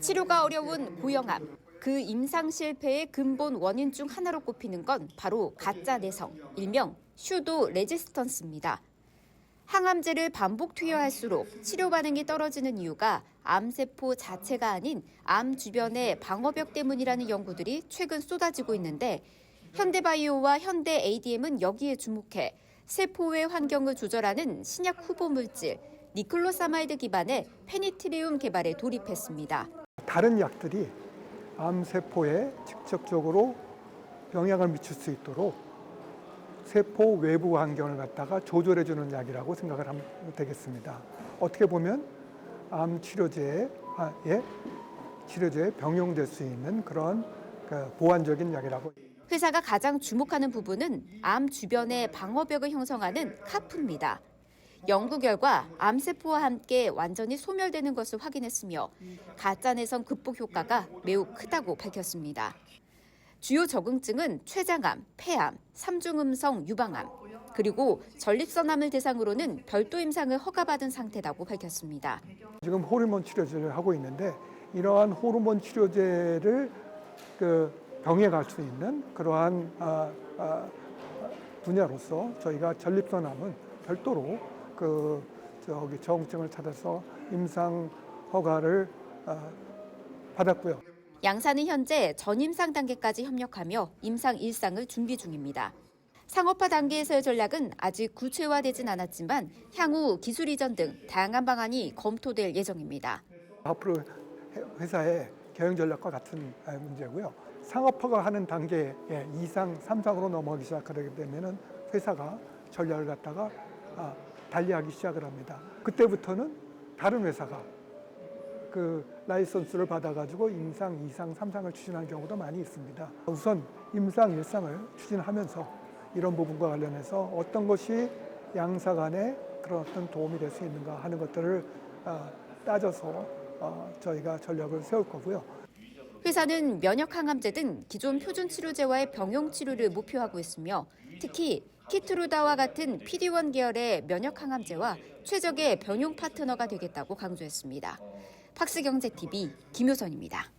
치료가 어려운 고형암. 그 임상 실패의 근본 원인 중 하나로 꼽히는 건 바로 가짜 내성, 일명 슈도 레지스턴스입니다. 항암제를 반복 투여할수록 치료 반응이 떨어지는 이유가 암세포 자체가 아닌 암 주변의 방어벽 때문이라는 연구들이 최근 쏟아지고 있는데 현대바이오와 현대 ADM은 여기에 주목해 세포의 환경을 조절하는 신약 후보 물질 니클로사마이드 기반의 페니트리움 개발에 돌입했습니다. 다른 약들이 암세포에 직접적으로 영향을 미칠 수 있도록 세포 외부 환경을 갖다가 조절해 주는 약이라고 생각을 하면 되겠습니다. 어떻게 보면 암 치료제에 아, 예? 치료제에 병용될 수 있는 그런 그 보완적인 약이라고 회사가 가장 주목하는 부분은 암 주변의 방어벽을 형성하는 카프입니다. 연구 결과 암세포와 함께 완전히 소멸되는 것을 확인했으며 가짜 내성 극복 효과가 매우 크다고 밝혔습니다. 주요 적응증은 췌장암, 폐암, 삼중음성 유방암, 그리고 전립선암을 대상으로는 별도 임상을 허가받은 상태라고 밝혔습니다. 지금 호르몬 치료제를 하고 있는데 이러한 호르몬 치료제를 그갈수 있는 그러한 아, 아, 분야로서 저희가 전립선암은 별도로 그 저기 저응증을 찾아서 임상 허가를 아, 받았고요. 양사는 현재 전임상 단계까지 협력하며 임상 일상을 준비 중입니다. 상업화 단계에서의 전략은 아직 구체화되진 않았지만 향후 기술 이전 등 다양한 방안이 검토될 예정입니다. 앞으로 회- 회사의 경영 전략과 같은 아, 문제고요. 상업화가 하는 단계 에 2상, 3상으로 넘어가기 시작하게 되면은 회사가 전략을 갖다가 아, 달리하기 시작을 합니다. 그때부터는 다른 회사가 그 라이선스를 받아가지고 임상, 2상, 3상을 추진하는 경우도 많이 있습니다. 우선 임상, 1상을 추진하면서 이런 부분과 관련해서 어떤 것이 양사 간에 그런 어떤 도움이 될 수 있는가 하는 것들을 아, 따져서 어, 저희가 전략을 세울 거고요. 회사는 면역 항암제 등 기존 표준 치료제와의 병용 치료를 목표하고 있으며 특히 키트루다와 같은 PD1 계열의 면역 항암제와 최적의 병용 파트너가 되겠다고 강조했습니다. 팍스경제TV 김효선입니다.